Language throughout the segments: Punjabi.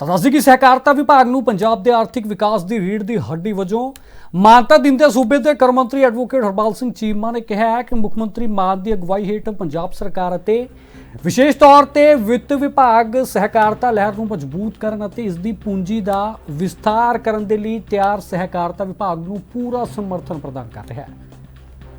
ਤਾਂ ਦੱਸਦੀ ਕਿ ਸਹਿਕਾਰਤਾ ਵਿਭਾਗ ਨੂੰ ਪੰਜਾਬ ਦੇ ਆਰਥਿਕ ਵਿਕਾਸ ਦੀ ਰੀੜ ਦੀ ਹੱਡੀ ਵਜੋਂ ਮਾਨਤਾ ਦਿੰਦੇ ਸੂਬੇ ਦੇ ਕਰ ਮੰਤਰੀ ਐਡਵੋਕੇਟ ਹਰਪਾਲ ਸਿੰਘ ਚੀਮਾ ਨੇ ਕਿਹਾ ਹੈ ਕਿ ਮੁੱਖ ਮੰਤਰੀ ਮਾਨ ਦੀ ਅਗਵਾਈ ਹੇਠ ਪੰਜਾਬ ਸਰਕਾਰ ਅਤੇ ਵਿਸ਼ੇਸ਼ ਤੌਰ ਤੇ ਵਿੱਤ ਵਿਭਾਗ ਸਹਿਕਾਰਤਾ ਲਹਿਰ ਨੂੰ ਮਜ਼ਬੂਤ ਕਰਨ ਅਤੇ ਇਸ ਦੀ ਪੂੰਜੀ ਦਾ ਵਿਸਥਾਰ ਕਰਨ ਦੇ ਲਈ ਤਿਆਰ ਸਹਿਕਾਰਤਾ ਵਿਭਾਗ ਨੂੰ ਪੂਰਾ ਸਮਰਥਨ ਪ੍ਰਦਾਨ ਕਰ ਰਿਹਾ ਹੈ।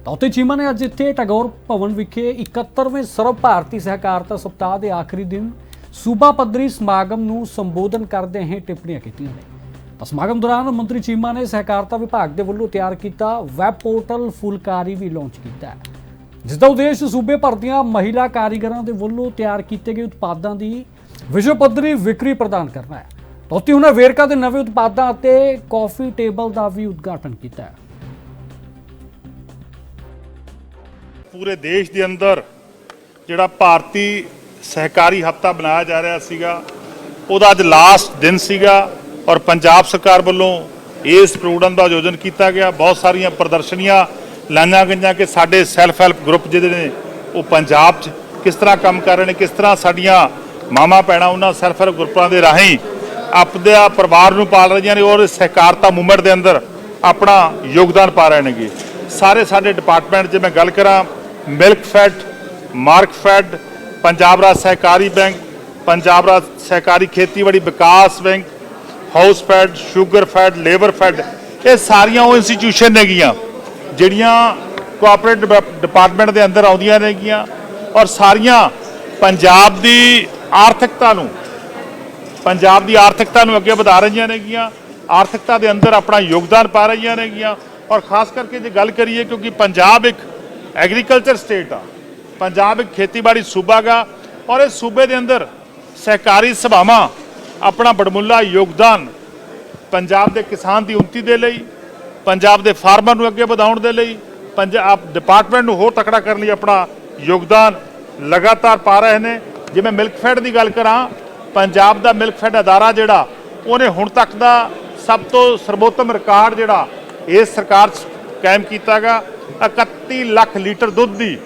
ਤੌਤੇ ਚੀਮਾ ਨੇ ਅੱਜ ਇੱਥੇ ਟੈਗੋਰ ਭਵਨ ਵਿਖੇ 71ਵੇਂ ਸਰਵ ਭਾਰਤੀ ਸਹਿਕਾਰਤਾ ਸਪਤਾਹ ਦੇ ਆਖਰੀ ਦਿਨ ਸੂਬਾ ਪੱਧਰੀ ਸਮਾਗਮ ਨੂੰ ਸੰਬੋਧਨ ਕਰਦੇ ਹੋਏ ਟਿੱਪਣੀਆਂ ਕੀਤੀਆਂ ਨੇ। ਸਮਾਗਮ ਦੌਰਾਨ ਮੰਤਰੀ ਚੀਮਾ ਨੇ ਸਹਿਕਾਰਤਾ ਵਿਭਾਗ ਦੇ ਵੱਲੋਂ ਤਿਆਰ ਕੀਤਾ ਵੈਬ ਪੋਰਟਲ ਫੁਲਕਾਰੀ ਵੀ ਲਾਂਚ ਕੀਤਾ ਹੈ। ਜਿਸ ਦਾ ਉਦੇਸ਼ ਸੂਬੇ ਭਰ ਦੀਆਂ ਮਹਿਲਾ ਕਾਰੀਗਰਾਂ ਦੇ ਵੱਲੋਂ ਤਿਆਰ ਕੀਤੇ ਗਏ ਉਤਪਾਦਾਂ ਦੀ ਵਿਸ਼ਵ ਪੱਧਰੀ ਵਿਕਰੀ ਪ੍ਰਦਾਨ ਕਰਨਾ ਹੈ। ਤੋਤੀ ਉਹਨਾਂ ਵੇਰਕਾ ਦੇ ਨਵੇਂ ਉਤਪਾਦਾਂ ਅਤੇ ਕਾਫੀ ਟੇਬਲ ਦਾ ਵੀ ਉਦਘਾਟਨ ਕੀਤਾ ਹੈ। ਪੂਰੇ ਦੇਸ਼ ਦੇ ਅੰਦਰ ਜਿਹੜਾ ਭਾਰਤੀ ਸਹਿਕਾਰੀ ਹਫਤਾ ਬਣਾਇਆ ਜਾ ਰਿਹਾ ਸੀਗਾ। ਉਹਦਾ ਅੱਜ ਲਾਸਟ ਦਿਨ ਸੀਗਾ ਔਰ ਪੰਜਾਬ ਸਰਕਾਰ ਵੱਲੋਂ ਇਸ ਪ੍ਰੋਗਰਾਮ ਦਾ ਆਯੋਜਨ ਕੀਤਾ ਗਿਆ। ਬਹੁਤ ਸਾਰੀਆਂ ਪ੍ਰਦਰਸ਼ਨੀਆਂ ਲਾਈਆਂ ਗਈਆਂ ਕਿ ਸਾਡੇ ਸੈਲਫ ਹੈਲਪ ਗਰੁੱਪ ਜਿਹੜੇ ਨੇ, ਉਹ ਪੰਜਾਬ 'ਚ ਕਿਸ ਤਰ੍ਹਾਂ ਕੰਮ ਕਰ ਰਹੇ ਨੇ, ਕਿਸ ਤਰ੍ਹਾਂ ਸਾਡੀਆਂ ਮਾਮਾ ਪੈਣਾ ਉਹਨਾਂ ਸੈਲਫ ਹੈਲਪ ਗਰੁੱਪਾਂ ਦੇ ਰਾਹੀਂ ਆਪਦੇ ਆ ਪਰਿਵਾਰ ਨੂੰ ਪਾਲ ਰਹੀਆਂ ਨੇ ਔਰ ਸਹਿਕਾਰਤਾ ਮੂਵਮੈਂਟ ਦੇ ਅੰਦਰ ਆਪਣਾ ਯੋਗਦਾਨ ਪਾ ਰਹੇ ਨੇਗੇ। ਸਾਰੇ ਸਾਡੇ ਡਿਪਾਰਟਮੈਂਟ ਜੇ ਮੈਂ ਗੱਲ ਕਰਾਂ ਮਿਲਕ ਫੈਡ ਮਾਰਕ ਫੈਡ ਪੰਜਾਬ ਰਾਜ ਸਹਿਕਾਰੀ ਬੈਂਕ, ਪੰਜਾਬ ਰਾਜ ਸਹਿਕਾਰੀ ਖੇਤੀਬਾੜੀ ਵਿਕਾਸ bank, house fed, sugar fed, labour fed, ਇਹ ਸਾਰੀਆਂ ਉਹ ਇੰਸਟੀਟਿਊਸ਼ਨ ਨੇਗੀਆਂ, ਜਿਹੜੀਆਂ ਕੋਆਪਰੇਟ ਡਿਪਾਰਟਮੈਂਟ ਦੇ ਅੰਦਰ ਆਉਂਦੀਆਂ ਨੇਗੀਆਂ ਔਰ ਸਾਰੀਆਂ ਪੰਜਾਬ ਦੀ ਆਰਥਿਕਤਾ ਨੂੰ, ਪੰਜਾਬ ਦੀ ਆਰਥਿਕਤਾ ਨੂੰ ਅੱਗੇ ਵਧਾ ਰਹੀਆਂ ਨੇਗੀਆਂ, ਆਰਥਿਕਤਾ ਦੇ ਅੰਦਰ ਆਪਣਾ ਯੋਗਦਾਨ ਪਾ ਰਹੀਆਂ ਨੇਗੀਆਂ ਔਰ ਖਾਸ ਕਰਕੇ ਜੇ ਗੱਲ ਕਰੀਏ ਕਿਉਂਕਿ ਪੰਜਾਬ ਇੱਕ ਐਗਰੀਕਲਚਰ ਸਟੇਟ ਆ ਪੰਜਾਬ ਇੱਕ ਖੇਤੀਬਾੜੀ ਸੂਬਾ ਗਾ ਔਰ ਇਸ ਸੂਬੇ ਦੇ ਅੰਦਰ ਸਹਿਕਾਰੀ ਸਭਾਵਾਂ ਆਪਣਾ ਬੜਮੁੱਲਾ ਯੋਗਦਾਨ ਪੰਜਾਬ ਦੇ ਕਿਸਾਨ ਦੀ ਉન્નਤੀ ਦੇ ਲਈ, ਪੰਜਾਬ ਦੇ ਫਾਰਮਰ ਨੂੰ ਅੱਗੇ ਵਧਾਉਣ ਦੇ ਲਈ ਪੰਜਾਬ ਡਿਪਾਰਟਮੈਂਟ ਨੂੰ ਹੋਰ ਤਕੜਾ ਕਰਨ ਲਈ ਆਪਣਾ ਯੋਗਦਾਨ ਲਗਾਤਾਰ ਪਾ ਰਹੇ ਨੇ। ਜਿਵੇਂ ਮਿਲਕ ਫੈਡ ਦੀ ਗੱਲ ਕਰਾਂ, ਪੰਜਾਬ ਦਾ ਮਿਲਕ ਫੈਡ ਅਦਾਰਾ ਜਿਹੜਾ, ਉਹਨੇ ਹੁਣ ਤੱਕ ਦਾ ਸਭ ਤੋਂ ਸਰਬੋਤਮ ਰਿਕਾਰਡ ਜਿਹੜਾ ਇਸ ਸਰਕਾਰ 'ਚ ਕਾਇਮ ਕੀਤਾਗਾ 31 ਲੱਖ ਲੀਟਰ ਦੁੱਧ ਦੀ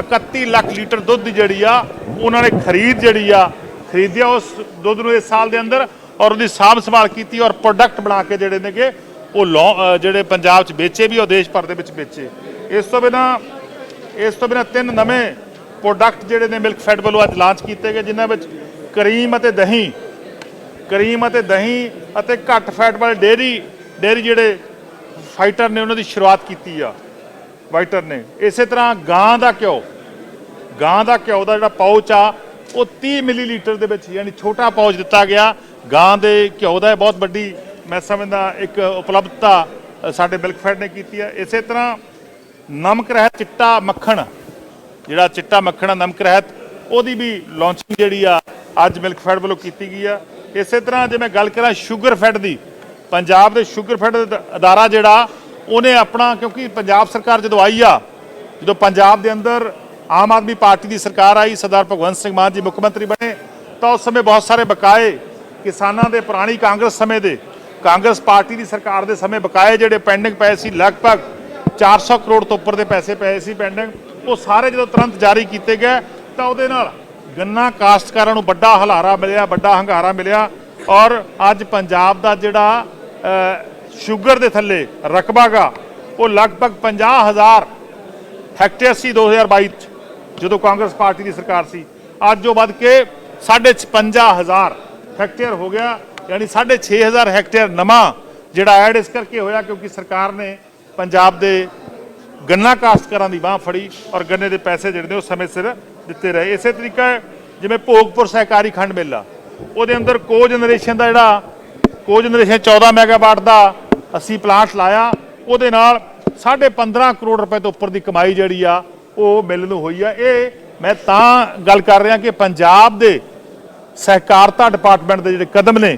31 ਲੱਖ ਲੀਟਰ ਦੁੱਧ ਜਿਹੜੀ ਆ, ਉਹਨਾਂ ਨੇ ਖਰੀਦ ਜਿਹੜੀ ਆ, ਖਰੀਦਿਆ ਉਸ ਦੁੱਧ ਨੂੰ ਇਸ ਸਾਲ ਦੇ ਅੰਦਰ ਔਰ ਉਹਦੀ ਸਾਂਭ ਸੰਭਾਲ ਕੀਤੀ ਔਰ ਪ੍ਰੋਡਕਟ ਬਣਾ ਕੇ ਜਿਹੜੇ ਨੇਗੇ, ਉਹ lau- ਜਿਹੜੇ ਪੰਜਾਬ 'ਚ ਵੇਚੇ ਵੀ ਔਰ ਦੇਸ਼ ਭਰ ਦੇ ਵਿੱਚ ਵੇਚੇ। ਇਸ ਤੋਂ ਬਿਨਾ, ਇਸ ਤੋਂ ਬਿਨਾ ਤਿੰਨ ਨਵੇਂ ਪ੍ਰੋਡਕਟ ਜਿਹੜੇ ਨੇ ਮਿਲਕ ਫੈਡ ਵੱਲੋਂ ਅੱਜ ਲਾਂਚ ਕੀਤੇ ਗਏ, ਜਿਨ੍ਹਾਂ ਵਿੱਚ ਕਰੀਮ ਅਤੇ ਦਹੀਂ, ਕਰੀਮ ਅਤੇ ਦਹੀਂ ਅਤੇ ਘੱਟ ਫੈਟ ਵਾਲੇ ਡੇਰੀ ਡੇਰੀ ਜਿਹੜੇ ਫਾਈਟਰ ਨੇ, ਉਹਨਾਂ ਦੀ ਸ਼ੁਰੂਆਤ ਕੀਤੀ ਆ। ਵਾਈਟਰ ਨੇ। ਇਸੇ ਤਰ੍ਹਾਂ ਗਾਂ ਦਾ ਘਿਓ। ਗਾਂ ਦਾ ਘਿਓ ਦਾ ਜਿਹੜਾ ਪਾਊਚ ਆ, ਉਹ 30 ਮਿਲੀਲੀਟਰ ਦੇ ਵਿੱਚ ਯਾਨੀ ਛੋਟਾ ਪਾਊਚ ਦਿੱਤਾ ਗਿਆ। ਗਾਂ ਦੇ ਘਿਓ ਦਾ ਇਹ ਬਹੁਤ ਵੱਡੀ, ਮੈਂ ਸਮਝਦਾ, ਇੱਕ ਉਪਲਬਧਤਾ ਸਾਡੇ ਮਿਲਕਫੈਡ ਨੇ ਕੀਤੀ ਹੈ। ਇਸੇ ਤਰ੍ਹਾਂ ਨਮਕ ਰਹਿਤ ਚਿੱਟਾ ਮੱਖਣ, ਜਿਹੜਾ ਚਿੱਟਾ ਮੱਖਣ ਆ, ਨਮਕ ਰਹਿਤ, ਉਹਦੀ ਵੀ ਲਾਂਚਿੰਗ ਜਿਹੜੀ ਆ, ਅੱਜ ਮਿਲਕਫੈਡ ਵੱਲੋਂ ਕੀਤੀ ਗਈ ਆ। ਇਸੇ ਤਰ੍ਹਾਂ ਜੇ ਮੈਂ ਗੱਲ ਕਰਾਂ ਸ਼ੂਗਰ ਫੈਡ ਦੀ, ਪੰਜਾਬ ਦੇ ਸ਼ੂਗਰ ਫੈਡ ਅਦਾਰਾ ਜਿਹੜਾ ਉਹਨੇ ਆਪਣਾ, ਕਿਉਂਕਿ ਪੰਜਾਬ ਸਰਕਾਰ ਜਦੋਂ ਆਈ ਆ, ਜਦੋਂ ਪੰਜਾਬ ਦੇ ਅੰਦਰ ਆਮ ਆਦਮੀ ਪਾਰਟੀ ਦੀ ਸਰਕਾਰ ਆਈ, ਸਰਦਾਰ ਭਗਵੰਤ ਸਿੰਘ ਮਾਨ ਜੀ ਮੁੱਖ ਮੰਤਰੀ ਬਣੇ, ਤਾਂ ਉਸ ਸਮੇਂ ਬਹੁਤ ਸਾਰੇ ਬਕਾਏ ਕਿਸਾਨਾਂ ਦੇ, ਪੁਰਾਣੀ ਕਾਂਗਰਸ ਸਮੇਂ ਦੇ, ਕਾਂਗਰਸ ਪਾਰਟੀ ਦੀ ਸਰਕਾਰ ਦੇ ਸਮੇਂ ਬਕਾਏ ਜਿਹੜੇ ਪੈਂਡਿੰਗ ਪਏ ਸੀ, ਲਗਭਗ 400 ਕਰੋੜ ਤੋਂ ਉੱਪਰ ਦੇ ਪੈਸੇ ਪਏ ਸੀ ਪੈਂਡਿੰਗ, ਉਹ ਸਾਰੇ ਜਦੋਂ ਤੁਰੰਤ ਜਾਰੀ ਕੀਤੇ ਗਏ, ਤਾਂ ਉਹਦੇ ਨਾਲ ਗੰਨਾ ਕਾਸ਼ਤਕਾਰਾਂ ਨੂੰ ਵੱਡਾ ਹਲਾਰਾ ਮਿਲਿਆ, ਵੱਡਾ ਹੰਗਾਰਾ ਮਿਲਿਆ ਔਰ ਅੱਜ ਪੰਜਾਬ ਦਾ ਜਿਹੜਾ ਸ਼ੂਗਰ ਦੇ ਥੱਲੇ ਰਕਬਾ ਗਾ, ਉਹ ਲਗਭਗ 50000 ਹੈਕਟੇਅਰ ਸੀ 2022 ਚ, ਜਦੋਂ ਕਾਂਗਰਸ ਪਾਰਟੀ ਦੀ ਸਰਕਾਰ ਸੀ। ਅੱਜ ਉਹ ਵੱਧ ਕੇ 55000 ਹੈਕਟੇਅਰ ਹੋ ਗਿਆ, ਯਾਨੀ 6500 ਹੈਕਟੇਅਰ ਨਵਾਂ ਜਿਹੜਾ ਐਡ ਇਸ ਕਰਕੇ ਹੋਇਆ ਕਿਉਂਕਿ ਸਰਕਾਰ ਨੇ ਪੰਜਾਬ ਦੇ ਗੰਨਾ ਕਾਸ਼ਤਕਾਰਾਂ ਦੀ ਬਾਹ ਫੜੀ ਔਰ ਗੰਨੇ ਦੇ ਪੈਸੇ ਜਿਹੜੇ ਨੇ ਉਹ ਸਮੇਂ ਸਿਰ ਦਿੱਤੇ ਰਹੇ। ਇਸੇ ਤਰੀਕਾ ਜਿਵੇਂ ਭੋਗਪੁਰ ਸਹਿਕਾਰੀ ਖੰਡ ਮੇਲਾ, ਉਹਦੇ ਅੰਦਰ ਕੋ ਜਨਰੇਸ਼ਨ ਦਾ ਜਿਹੜਾ ਕੋ ਜਨਰੇਸ਼ਨ 14 ਮੈਗਾਵਾਟ ਦਾ ਅਸੀਂ ਪਲਾਂਟ ਲਾਇਆ, ਉਹਦੇ ਨਾਲ 15.5 ਕਰੋੜ ਰੁਪਏ ਤੋਂ ਉੱਪਰ ਦੀ ਕਮਾਈ ਜਿਹੜੀ ਆ, ਉਹ ਮਿਲ ਨੂੰ ਹੋਈ ਆ। ਇਹ ਮੈਂ ਤਾਂ ਗੱਲ ਕਰ ਰਿਹਾ ਕਿ ਪੰਜਾਬ ਦੇ ਸਹਿਕਾਰਤਾ ਡਿਪਾਰਟਮੈਂਟ ਦੇ ਜਿਹੜੇ ਕਦਮ ਨੇ,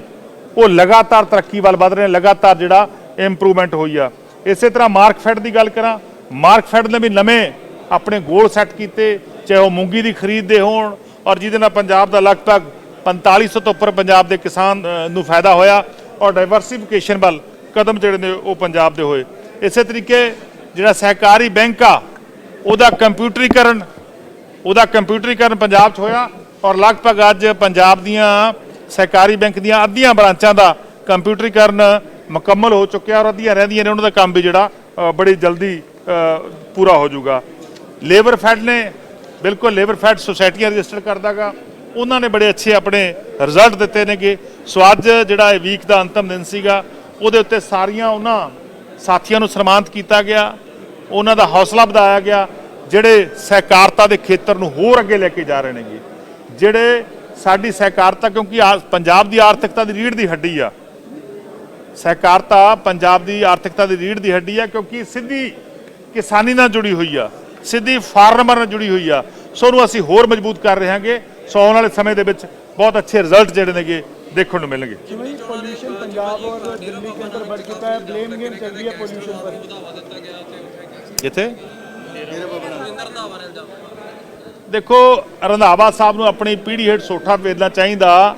ਉਹ ਲਗਾਤਾਰ ਤਰੱਕੀ ਵੱਲ ਵਧ ਰਹੇ ਨੇ, ਲਗਾਤਾਰ ਜਿਹੜਾ ਇੰਪਰੂਵਮੈਂਟ ਹੋਈ ਆ। ਇਸੇ ਤਰ੍ਹਾਂ ਮਾਰਕਫੈਡ ਦੀ ਗੱਲ ਕਰਾਂ ਮਾਰਕਫੈਡ ਨੇ ਵੀ ਨਵੇਂ ਆਪਣੇ ਗੋਲ ਸੈੱਟ ਕੀਤੇ, ਚਾਹੇ ਉਹ ਮੂੰਗੀ ਦੀ ਖਰੀਦ ਦੇ ਹੋਣ ਔਰ ਜਿਹਦੇ ਨਾਲ ਪੰਜਾਬ ਦਾ ਲਗਭਗ 4500 ਤੋਂ ਉੱਪਰ ਪੰਜਾਬ ਦੇ ਕਿਸਾਨ ਨੂੰ ਫਾਇਦਾ ਹੋਇਆ ਔਰ ਡਾਈਵਰਸਿਫਿਕੇਸ਼ਨ ਵੱਲ ਕਦਮ ਜਿਹੜੇ ਨੇ ਉਹ ਪੰਜਾਬ ਦੇ ਹੋਏ। ਇਸੇ ਤਰੀਕੇ ਜਿਹੜਾ ਸਹਿਕਾਰੀ ਬੈਂਕ ਆ, ਉਹਦਾ ਕੰਪਿਊਟਰੀਕਰਨ ਉਹਦਾ ਕੰਪਿਊਟਰੀਕਰਨ ਪੰਜਾਬ 'ਚ ਹੋਇਆ ਔਰ ਲਗਭਗ ਅੱਜ ਪੰਜਾਬ ਦੀਆਂ ਸਹਿਕਾਰੀ ਬੈਂਕ ਦੀਆਂ ਅੱਧੀਆਂ ਬ੍ਰਾਂਚਾਂ ਦਾ ਕੰਪਿਊਟਰੀਕਰਨ ਮੁਕੰਮਲ ਹੋ ਚੁੱਕਿਆ ਔਰ ਅੱਧੀਆਂ ਰਹਿੰਦੀਆਂ ਨੇ, ਉਹਨਾਂ ਦਾ ਕੰਮ ਵੀ ਜਿਹੜਾ ਬੜੀ ਜਲਦੀ ਪੂਰਾ ਹੋ ਜਾਊਗਾ। ਲੇਬਰ ਫੈਡ ਨੇ ਬਿਲਕੁਲ ਲੇਬਰ ਫੈਡ ਸੁਸਾਇਟੀਆਂ ਰਜਿਸਟਰ ਕਰਦਾਗਾ। ਉਹਨਾਂ ਨੇ ਬੜੇ ਅੱਛੇ ਆਪਣੇ ਰਿਜ਼ਲਟ ਦਿੱਤੇ ਨੇਗੇ। ਸੋ ਅੱਜ ਜਿਹੜਾ ਇਹ ਵੀਕ ਦਾ ਅੰਤਮ ਦਿਨ ਸੀਗਾ ਉਹਦੇ ਉੱਤੇ ਸਾਰੀਆਂ ਉਹਨਾਂ ਸਾਥੀਆਂ ਨੂੰ ਸਨਮਾਨਿਤ ਕੀਤਾ ਗਿਆ। ਉਹਨਾਂ ਦਾ ਹੌਸਲਾ ਵਧਾਇਆ ਗਿਆ। ਜਿਹੜੇ ਸਹਿਕਾਰਤਾ ਦੇ ਖੇਤਰ ਨੂੰ ਹੋਰ ਅੱਗੇ ਲੈ ਕੇ ਜਾ ਰਹੇ ਨੇਗੇ। ਜਿਹੜੇ ਸਾਡੀ ਸਹਿਕਾਰਤਾ, ਕਿਉਂਕਿ ਆ- ਪੰਜਾਬ ਦੀ ਆਰਥਿਕਤਾ ਦੀ ਰੀੜ੍ਹ ਦੀ ਹੱਡੀ ਆ। ਸਹਿਕਾਰਤਾ ਪੰਜਾਬ ਦੀ ਆਰਥਿਕਤਾ ਦੀ ਰੀੜ੍ਹ ਦੀ ਹੱਡੀ ਆ, ਕਿਉਂਕਿ ਸਿੱਧੀ ਕਿਸਾਨੀ ਨਾਲ ਜੁੜੀ ਹੋਈ ਆ। ਸਿੱਧੀ ਫਾਰਮਰ ਨਾਲ ਜੁੜੀ ਹੋਈ ਆ। ਸੋ ਉਹਨੂੰ ਅਸੀਂ ਹੋਰ ਮਜ਼ਬੂਤ ਕਰ ਰਹੇ ਹਾਂਗੇ। ਸੋ ਆਉਣ ਵਾਲੇ ਸਮੇਂ ਦੇ ਵਿੱਚ ਬਹੁਤ ਅੱਛੇ ਰਿਜ਼ਲਟ ਜਿਹੜੇ ਨੇਗੇ। ਦੇਖਣ ਨੂੰ ਮਿਲਣਗੇ। ਜਿਵੇਂ ਦੇਖੋ ਰੰਧਾਵਾ ਸਾਹਿਬ ਨੂੰ ਆਪਣੀ ਪੀੜ੍ਹੀ ਹੇਠ ਸੋਠਾ ਵੇਦਨਾ ਚਾਹੀਦਾ।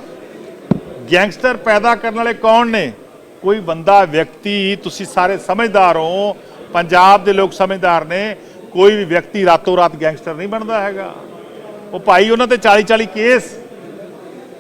ਗੈਂਗਸਟਰ ਪੈਦਾ ਕਰਨ ਵਾਲੇ ਕੌਣ ਨੇ? ਕੋਈ ਬੰਦਾ ਵਿਅਕਤੀ ਤੁਸੀਂ ਸਾਰੇ ਸਮਝਦਾਰ ਹੋ। ਪੰਜਾਬ ਦੇ ਲੋਕ ਸਮਝਦਾਰ ਨੇ। ਕੋਈ ਵੀ ਵਿਅਕਤੀ ਰਾਤੋਂ ਰਾਤ ਗੈਂਗਸਟਰ ਨਹੀਂ ਬਣਦਾ ਹੈਗਾ। ਉਹ ਭਾਈ ਉਹਨਾਂ ਤੇ 40 40 ਕੇਸ।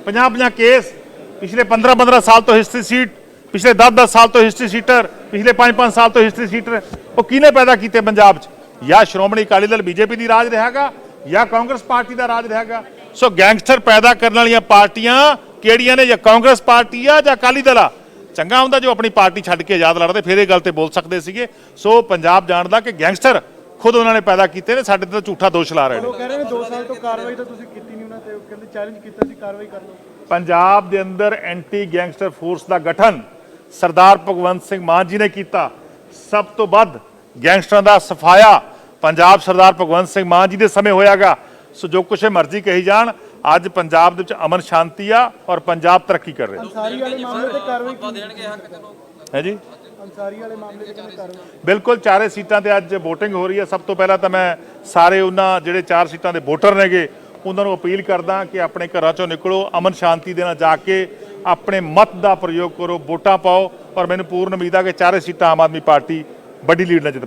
50 50 ਕੇਸ। ਪਿਛਲੇ 15 15 ਸਾਲ ਤੋਂ ਹਿਸਟਰੀ ਸੀਟ ਪਿਛਲੇ 10 10 ਸਾਲ ਤੋਂ ਹਿਸਟਰੀ ਸੀਟਰ ਪਿਛਲੇ 5 5 ਸਾਲ ਤੋਂ ਹਿਸਟਰੀ ਸੀਟਰ ਉਹ ਕਿਹਨੇ ਪੈਦਾ ਕੀਤੇ ਪੰਜਾਬ 'ਚ? ਜਾਂ ਸ਼੍ਰੋਮਣੀ ਅਕਾਲੀ ਦਲ ਬੀਜੇਪੀ ਦੀ ਰਾਜ ਰਿਹਾਗਾ ਜਾਂ ਕਾਂਗਰਸ ਪਾਰਟੀ ਦਾ ਰਾਜ ਰਿਹਾਗਾ? ਸੋ ਗੈਂਗਸਟਰ ਪੈਦਾ ਕਰਨ ਵਾਲੀਆਂ ਪਾਰਟੀਆਂ ਕਿਹੜੀਆਂ ਨੇ? ਜਾਂ ਕਾਂਗਰਸ ਪਾਰਟੀ ਆ ਜਾਂ ਅਕਾਲੀ ਦਲ ਆ? ਚੰਗਾ ਹੁੰਦਾ ਜੋ ਆਪਣੀ ਪਾਰਟੀ ਛੱਡ ਕੇ ਆਜ਼ਾਦ ਲੜਦੇ, ਫਿਰ ਇਹ ਗੱਲ ਤੇ ਬੋਲ ਸਕਦੇ ਸੀਗੇ। ਸੋ ਪੰਜਾਬ ਜਾਣਦਾ ਕਿ ਗੈਂਗਸਟਰ ਖੁਦ ਉਹਨਾਂ ਨੇ ਪੈਦਾ ਕੀਤੇ ਨੇ, ਸਾਡੇ ਤੇ ਝੂਠਾ ਦੋਸ਼ ਲਾ ਰਹੇ ਨੇ। ਉਹ ਕਹਿ ਰਹੇ ਨੇ 2 ਸਾਲ ਤੋਂ ਕਾਰਵਾਈ ਤਾਂ ਤੁਸੀਂ ਕੀਤੀ ਨਹੀਂ ਉਹਨਾਂ ਤੇ ਕਹਿੰਦੇ ਚੈਲੰਜ ਕੀਤਾ ਸੀ, ਕਾਰਵਾਈ ਕਰ ਲਓ। ਪੰਜਾਬ ਦੇ ਅੰਦਰ ਐਂਟੀ ਗੈਂਗਸਟਰ ਫੋਰਸ ਦਾ ਗਠਨ ਸਰਦਾਰ ਭਗਵੰਤ ਸਿੰਘ ਮਾਨ ਜੀ ਨੇ ਕੀਤਾ। ਸਭ ਤੋਂ ਵੱਧ ਗੈਂਗਸਟਰਾਂ ਦਾ ਸਫਾਇਆ ਪੰਜਾਬ ਸਰਦਾਰ ਭਗਵੰਤ ਸਿੰਘ ਮਾਨ ਜੀ ਦੇ ਸਮੇਂ ਹੋਇਆਗਾ। ਸੋ ਜੋ ਕੁਛ ਮਰਜ਼ੀ ਕਹੀ ਜਾਣ ਅੱਜ ਪੰਜਾਬ ਦੇ ਵਿੱਚ ਅਮਨ ਸ਼ਾਂਤੀ ਆ ਔਰ ਪੰਜਾਬ ਤਰੱਕੀ ਕਰ ਰਿਹਾ। ਅੰਸਾਰੀ ਵਾਲੇ ਮਾਮਲੇ ਤੇ ਕਾਰਵਾਈ ਕਿਉਂ ਹੈ ਜੀ? ਅੰਸਾਰੀ ਵਾਲੇ ਮਾਮਲੇ ਤੇ ਕਾਰਵਾਈ? ਬਿਲਕੁਲ ਚਾਰੇ ਸੀਟਾਂ ਤੇ ਅੱਜ VOTING ਹੋ ਰਹੀ ਹੈ। ਸਭ ਤੋਂ ਪਹਿਲਾਂ ਤਾਂ ਮੈਂ ਸਾਰੇ ਉਹਨਾਂ ਜਿਹੜੇ ਚਾਰ ਸੀਟਾਂ ਦੇ ਵੋਟਰ ਨੇਗੇ ਉਹਨਾਂ ਨੂੰ ਅਪੀਲ ਕਰਦਾ ਕਿ ਆਪਣੇ ਘਰਾਂ ਚੋਂ ਨਿਕਲੋ, ਅਮਨ ਸ਼ਾਂਤੀ ਦੇ ਨਾਲ ਜਾ ਕੇ ਆਪਣੇ ਮਤ ਦਾ ਪ੍ਰਯੋਗ ਕਰੋ, ਵੋਟਾਂ ਪਾਓ ਔਰ ਮੈਨੂੰ ਪੂਰਨ ਉਮੀਦ ਆ ਕਿ ਚਾਰੇ ਸੀਟਾਂ ਆਮ ਆਦਮੀ ਪਾਰਟੀ ਵੱਡੀ ਲੀਡ ਨਾਲ ਜਿੱਤ